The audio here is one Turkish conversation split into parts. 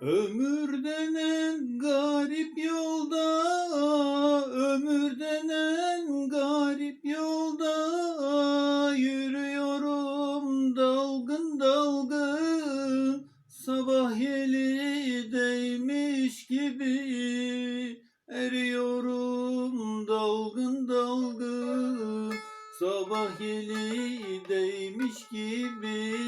Ömür denen garip yolda, ömür denen garip yolda yürüyorum dalgın dalgın. Sabah yeli değmiş gibi eriyorum dalgın dalgın. Sabah yeli değmiş gibi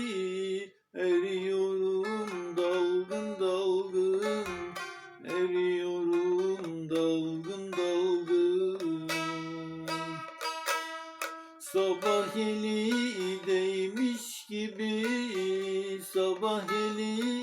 gibi Sabah yeli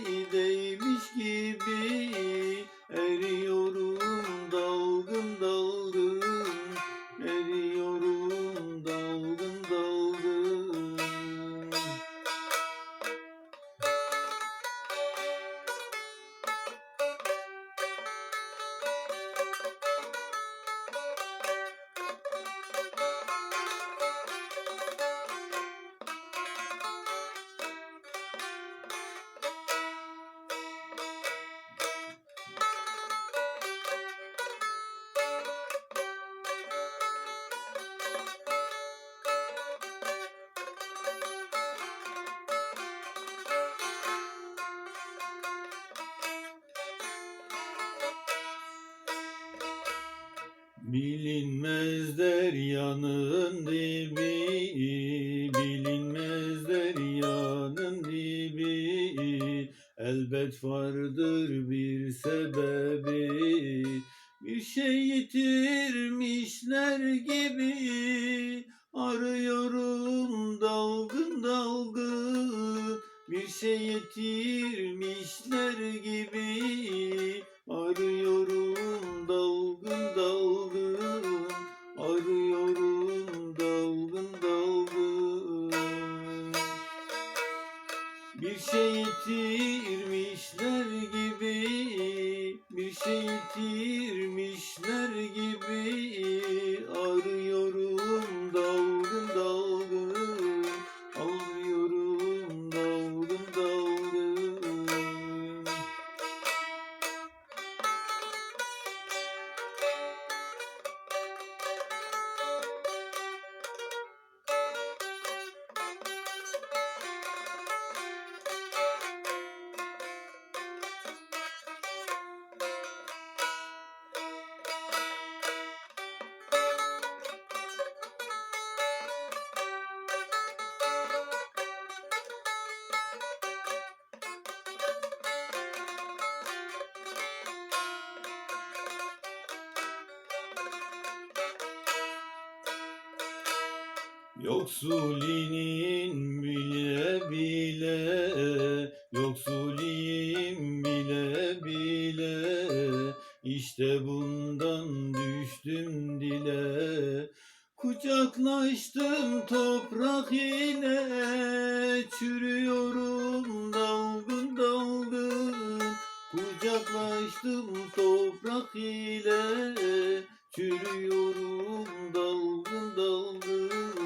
Bilinmez deryanın dibi, bilinmez deryanın dibi, elbet vardır bir sebebi. Bir şey yitirmişler gibi, arıyorum dalgın dalgın. Bir şey yitirmişler Bir şey yitirmişler gibi, bir şey yitirmişler gibi Yoksulinin bile bile, yoksuliyim bile bile, işte bundan düştüm dile. Kucaklaştım toprak ile, çürüyorum dalgın dalgın. Kucaklaştım toprak ile, çürüyorum dalgın dalgın.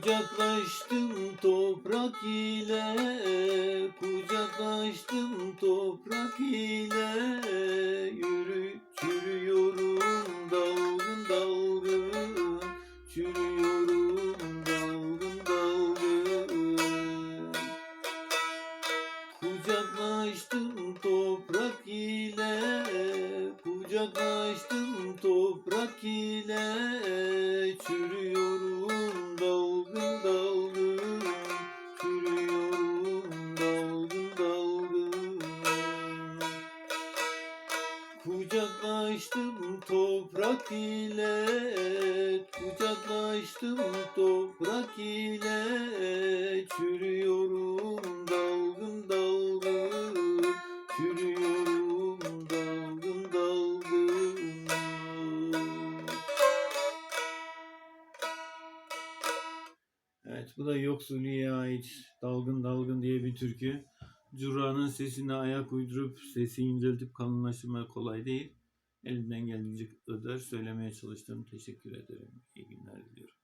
Kucaklaştım toprak ile Kucaklaştım toprak ile. Yürü çürüyorum dalgın dalgın. Çürüyorum dalgın dalgın. Kucaklaştım toprak ile Kucaklaştım toprak ile. Çürüyorum ile Kucaklaştım toprak ile Çürüyorum dalgın dalgın Çürüyorum dalgın dalgın Evet bu da Yoksuli'ye ait Dalgın Dalgın diye bir türkü. Curra'nın sesine ayak uydurup sesi inceltip kalınlaştırmak kolay değil. Elimden geldiğince kadar söylemeye çalıştım. Teşekkür ederim. İyi günler diliyorum.